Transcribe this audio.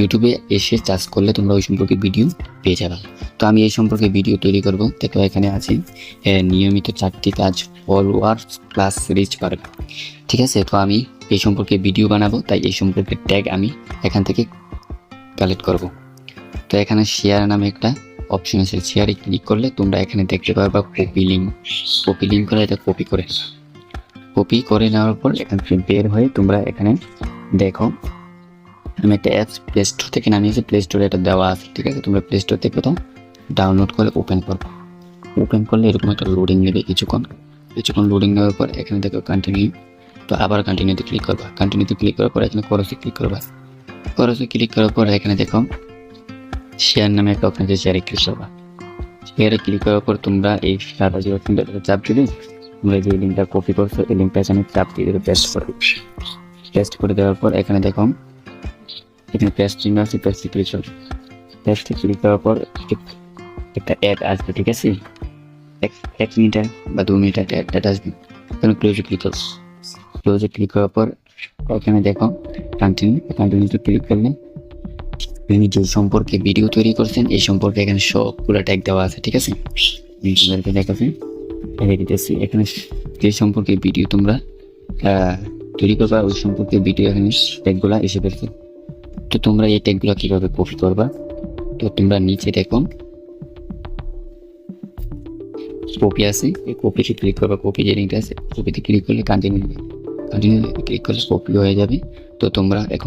ইউটিউবে এসে চার্জ করলে তোমরা ওই সম্পর্কে ভিডিও পেয়ে যাবে। তো আমি এই সম্পর্কে ভিডিও তৈরি করব। দেখো, এখানে আছে নিয়মিত চারটি কাজ ফলোয়ার্স প্লাস রিচ পারবে ঠিক আছে? তো আমি এই সম্পর্কে ভিডিও বানাবো, তাই এই সম্পর্কে ট্যাগ আমি এখান থেকে কালেক্ট করব। তো এখানে শেয়ার নামে একটা অপশন আছে। শেয়ারে ক্লিক করলে তোমরা এখানে দেখতে পারবা কপি লিঙ্ক কপি লিঙ্ক করে এটা কপি করে কপি করে নেওয়ার পর এখান থেকে বের হয়ে তোমরা এখানে দেখো আমি একটা অ্যাপস প্লে স্টোর থেকে নামিয়েছি প্লে স্টোরে এটা দেওয়া আছে, ঠিক আছে? তোমরা প্লে স্টোর থেকে তো ডাউনলোড করে ওপেন করব ওপেন করলে এরকম একটা লোডিং নেবে কিছুক্ষণ। কিছুক্ষণ লোডিং নেওয়ার পর এখানে দেখো কন্টিনিউ তো আবার কন্টিনিউতে ক্লিক করবা। কন্টিনিউতে ক্লিক করার পর এখানে করসে ক্লিক করবা। করসে ক্লিক করার পর এখানে দেখো শেয়ার নামে একটা অপশন আছে শেয়ারে ক্লিক করবা। শেয়ারে ক্লিক করার পর তোমরা এই সাদা যে অপশনটা চাপ দিলে তোমরা যে লিঙ্কটা কপি করছ, এই লিঙ্কটা এখানে চাপ দিয়ে দেবে পেস্ট করে পেস্ট করে দেওয়ার পর এখানে দেখো এখানে পেস্ট আছে পেস্টে ক্লিক করো পেস্টে ক্লিক করার পর একটা অ্যাড আসবে, ঠিক আছে? এক এক মিনিটের বা দু মিনিটের একটা অ্যাড আসবে। এখানে ক্লোজে ক্লিক করো। ক্লোজে ক্লিক করার পর এখানে দেখো কন্টিনিউ কন্টিনিউতে ক্লিক করলে তিনি যে সম্পর্কে ভিডিও তৈরি করছেন, এই সম্পর্কে এখানে সব পুরো ট্যাগ দেওয়া আছে, ঠিক আছে? আমি তোমাদেরকে দেখাচ্ছি এখানে দিতেছি। এখানে যে সম্পর্কে ভিডিও তোমরা তৈরি করবা, ওই সম্পর্কে ভিডিও এখানে ট্যাগগুলা এসে পেয়েছে তো তোমরা এই ট্যাগগুলো কীভাবে কপি করবা? তো তোমরা নিচে দেখো। কপি আছে, এই কপিতে ক্লিক করবা কপি যে লিঙ্কটা আছে কপিতে ক্লিক করলে কন্টিনিউ কন্টিনিউ ক্লিক করলে কপি হয়ে যাবে। তো তোমরা এখন